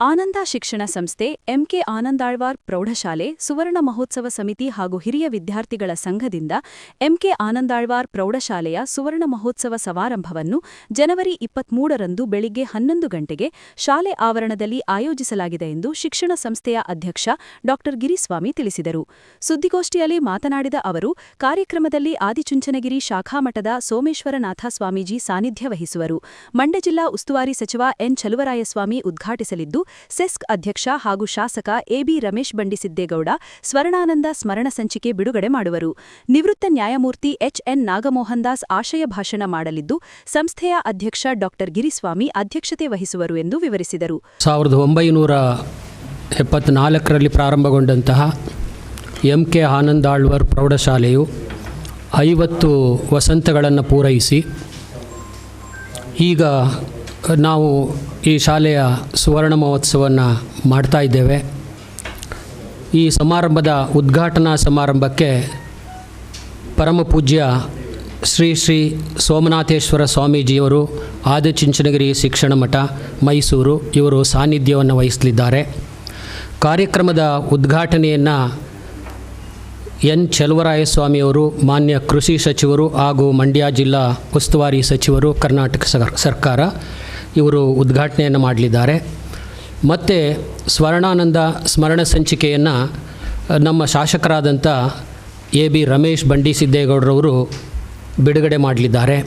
ಆನಂದ ಶಿಕ್ಷಣ ಸಂಸ್ಥೆ ಎಂಕೆ ಆನಂದಾಳ್ವಾರ್ ಪ್ರೌಢಶಾಲೆ ಸುವರ್ಣ ಮಹೋತ್ಸವ ಸಮಿತಿ ಹಾಗೂ ಹಿರಿಯ ವಿದ್ಯಾರ್ಥಿಗಳ ಸಂಘದಿಂದ ಎಂಕೆ ಆನಂದಾಳ್ವಾರ್ ಪ್ರೌಢಶಾಲೆಯ ಸುವರ್ಣ ಮಹೋತ್ಸವ ಸಮಾರಂಭವನ್ನು ಜನವರಿ ಇಪ್ಪತ್ಮೂರರಂದು ಬೆಳಿಗ್ಗೆ ಹನ್ನೊಂದು ಗಂಟೆಗೆ ಶಾಲೆ ಆವರಣದಲ್ಲಿ ಆಯೋಜಿಸಲಾಗಿದೆ ಎಂದು ಶಿಕ್ಷಣ ಸಂಸ್ಥೆಯ ಅಧ್ಯಕ್ಷ ಡಾ. ಗಿರಿಸ್ವಾಮಿ ತಿಳಿಸಿದರು. ಸುದ್ದಿಗೋಷ್ಠಿಯಲ್ಲಿ ಮಾತನಾಡಿದ ಅವರು, ಕಾರ್ಯಕ್ರಮದಲ್ಲಿ ಆದಿಚುಂಚನಗಿರಿ ಶಾಖಾಮಠದ ಸೋಮೇಶ್ವರನಾಥ ಸ್ವಾಮೀಜಿ ಸಾನ್ನಿಧ್ಯ ವಹಿಸುವರು. ಮಂಡ್ಯ ಜಿಲ್ಲಾ ಉಸ್ತುವಾರಿ ಸಚಿವ ಎನ್. ಚಲುವರಾಯಸ್ವಾಮಿ ಉದ್ಘಾಟಿಸಲಿದ್ದು ಸೆಸ್ಕ್ ಅಧ್ಯಕ್ಷ ಹಾಗೂ ಶಾಸಕ ಎಬಿ ರಮೇಶ್ ಬಂಡಿಸಿದ್ದೇಗೌಡ ಸ್ವರ್ಣಾನಂದ ಸ್ಮರಣ ಸಂಚಿಕೆ ಬಿಡುಗಡೆ ಮಾಡುವರು. ನಿವೃತ್ತ ನ್ಯಾಯಮೂರ್ತಿ ಎಚ್ಎನ್ ನಾಗಮೋಹನ್ ದಾಸ್ ಆಶಯ ಭಾಷಣ ಮಾಡಲಿದ್ದು, ಸಂಸ್ಥೆಯ ಅಧ್ಯಕ್ಷ ಡಾ ಗಿರಿಸ್ವಾಮಿ ಅಧ್ಯಕ್ಷತೆ ವಹಿಸುವರು ಎಂದು ವಿವರಿಸಿದರು. ಸಾವಿರದ ಒಂಬೈನೂರ ಎಪ್ಪತ್ನಾಲ್ಕರಲ್ಲಿ ಪ್ರಾರಂಭಗೊಂಡಂತಹ ಎಂ ಕೆ ಆನಂದಾಳ್ವರ್ ಪ್ರೌಢಶಾಲೆಯು ಐವತ್ತು ವಸಂತಗಳನ್ನು ಪೂರೈಸಿ, ಈಗ ನಾವು ಈ ಶಾಲೆಯ ಸುವರ್ಣ ಮಹೋತ್ಸವವನ್ನು ಮಾಡ್ತಾ ಇದ್ದೇವೆ. ಈ ಸಮಾರಂಭದ ಉದ್ಘಾಟನಾ ಸಮಾರಂಭಕ್ಕೆ ಪರಮ ಪೂಜ್ಯ ಶ್ರೀ ಶ್ರೀ ಸೋಮನಾಥೇಶ್ವರ ಸ್ವಾಮೀಜಿಯವರು ಆದಿಚುಂಚನಗಿರಿ ಶಿಕ್ಷಣ ಮಠ, ಮೈಸೂರು ಇವರು ಸಾನ್ನಿಧ್ಯವನ್ನು ವಹಿಸಲಿದ್ದಾರೆ. ಕಾರ್ಯಕ್ರಮದ ಉದ್ಘಾಟನೆಯನ್ನು ಎನ್ ಚಲುವರಾಯಸ್ವಾಮಿಯವರು, ಮಾನ್ಯ ಕೃಷಿ ಸಚಿವರು ಹಾಗೂ ಮಂಡ್ಯ ಜಿಲ್ಲಾ ಉಸ್ತುವಾರಿ ಸಚಿವರು, ಕರ್ನಾಟಕ ಸರ್ಕಾರ ಇವರು ಉದ್ಘಾಟನೆಯನ್ನು ಮಾಡಲಿದ್ದಾರೆ. ಮತ್ತು ಸ್ವರ್ಣಾನಂದ ಸ್ಮರಣ ಸಂಚಿಕೆಯನ್ನು ನಮ್ಮ ಶಾಸಕರಾದಂಥ ಎ ಬಿ ರಮೇಶ್ ಬಂಡಿ ಸಿದ್ದೇಗೌಡರವರು ಬಿಡುಗಡೆ ಮಾಡಲಿದ್ದಾರೆ.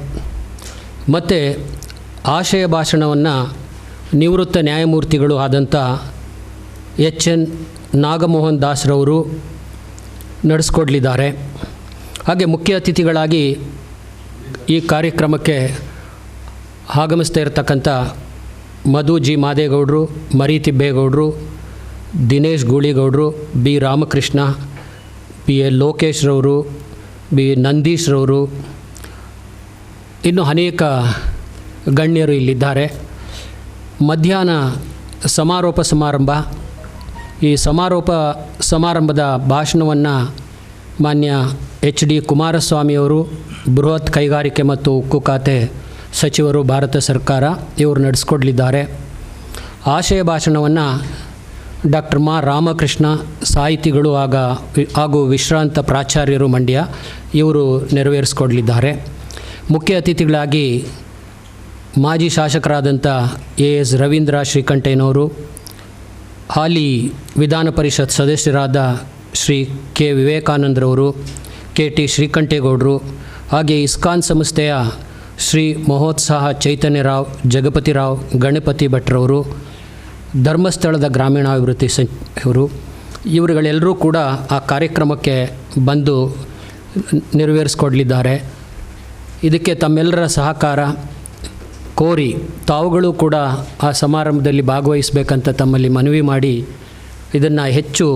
ಮತ್ತು ಆಶಯ ಭಾಷಣವನ್ನು ನಿವೃತ್ತ ನ್ಯಾಯಮೂರ್ತಿಗಳು ಆದಂಥ ಎಚ್ ಎನ್ ನಾಗಮೋಹನ್ ದಾಸ್ರವರು ನಡೆಸ್ಕೊಡ್ಲಿದ್ದಾರೆ. ಹಾಗೆ ಮುಖ್ಯ ಅತಿಥಿಗಳಾಗಿ ಈ ಕಾರ್ಯಕ್ರಮಕ್ಕೆ ಆಗಮಿಸ್ತಾ ಇರತಕ್ಕಂಥ ಮಧು ಜಿ ಮಾದೇಗೌಡರು ಮರಿ ತಿಬ್ಬೇಗೌಡರು ದಿನೇಶ್ ಗೂಳಿಗೌಡರು, ಬಿ ರಾಮಕೃಷ್ಣ, ಬಿ ಎ ಲೋಕೇಶ್ರವರು ಬಿ ನಂದೀಶ್ರವರು ಇನ್ನು ಅನೇಕ ಗಣ್ಯರು ಇಲ್ಲಿದ್ದಾರೆ. ಮಧ್ಯಾಹ್ನ ಸಮಾರೋಪ ಸಮಾರಂಭ. ಈ ಸಮಾರೋಪ ಸಮಾರಂಭದ ಭಾಷಣವನ್ನು ಮಾನ್ಯ ಎಚ್ ಡಿ ಕುಮಾರಸ್ವಾಮಿಯವರು ಬೃಹತ್ ಕೈಗಾರಿಕೆ ಮತ್ತು ಉಕ್ಕು ಖಾತೆ ಸಚಿವರು ಭಾರತ ಸರ್ಕಾರ ಇವರು ನಡೆಸ್ಕೊಡ್ಲಿದ್ದಾರೆ. ಆಶಯ ಭಾಷಣವನ್ನು ಡಾಕ್ಟರ್ ಮಾ ರಾಮಕೃಷ್ಣ ಸಾಹಿತಿಗಳು ಆಗ ಹಾಗೂ ವಿಶ್ರಾಂತ ಪ್ರಾಚಾರ್ಯರು ಮಂಡ್ಯ ಇವರು ನೆರವೇರಿಸ್ಕೊಡ್ಲಿದ್ದಾರೆ. ಮುಖ್ಯ ಅತಿಥಿಗಳಾಗಿ ಮಾಜಿ ಶಾಸಕರಾದಂಥ ಎ ಎಸ್ ರವೀಂದ್ರ ಶ್ರೀಕಂಠಯ್ಯನವರು, ಹಾಲಿ ವಿಧಾನ ಪರಿಷತ್ ಸದಸ್ಯರಾದ ಶ್ರೀ ಕೆ ವಿವೇಕಾನಂದರವರು, ಕೆ ಟಿ ಶ್ರೀಕಂಠೇಗೌಡರು, ಹಾಗೆ ಇಸ್ಕಾನ್ ಸಂಸ್ಥೆಯ ಶ್ರೀ ಮಹೋತ್ಸಾಹ ಚೈತನ್ಯರಾವ್ ಜಗಪತಿರಾವ್ ಗಣಪತಿ ಭಟ್ರವರು ಧರ್ಮಸ್ಥಳದ ಗ್ರಾಮೀಣಾಭಿವೃದ್ಧಿ ಸಂ, ಇವರು. ಇವರುಗಳೆಲ್ಲರೂ ಕೂಡ ಆ ಕಾರ್ಯಕ್ರಮಕ್ಕೆ ಬಂದು ನೆರವೇರಿಸ್ಕೊಡ್ಲಿದ್ದಾರೆ. ಇದಕ್ಕೆ ತಮ್ಮೆಲ್ಲರ ಸಹಕಾರ ಕೋರಿ ತಾವುಗಳು ಕೂಡ ಆ ಸಮಾರಂಭದಲ್ಲಿ ಭಾಗವಹಿಸಬೇಕಂತ ತಮ್ಮಲ್ಲಿ ಮನವಿ ಮಾಡಿ ಇದನ್ನು ಹೆಚ್ಚು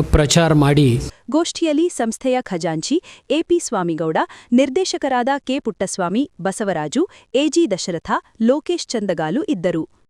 ಪ್ರಚಾರ ಮಾಡಿ ಗೋಷ್ಠಿಯಲ್ಲಿ ಸಂಸ್ಥೆಯ ಖಜಾಂಚಿ ಎಪಿ ಸ್ವಾಮಿಗೌಡ ನಿರ್ದೇಶಕರಾದ K Puttaswamy Basavaraju A G Dasharatha Lokesh Chandagalu ಇದ್ದರು.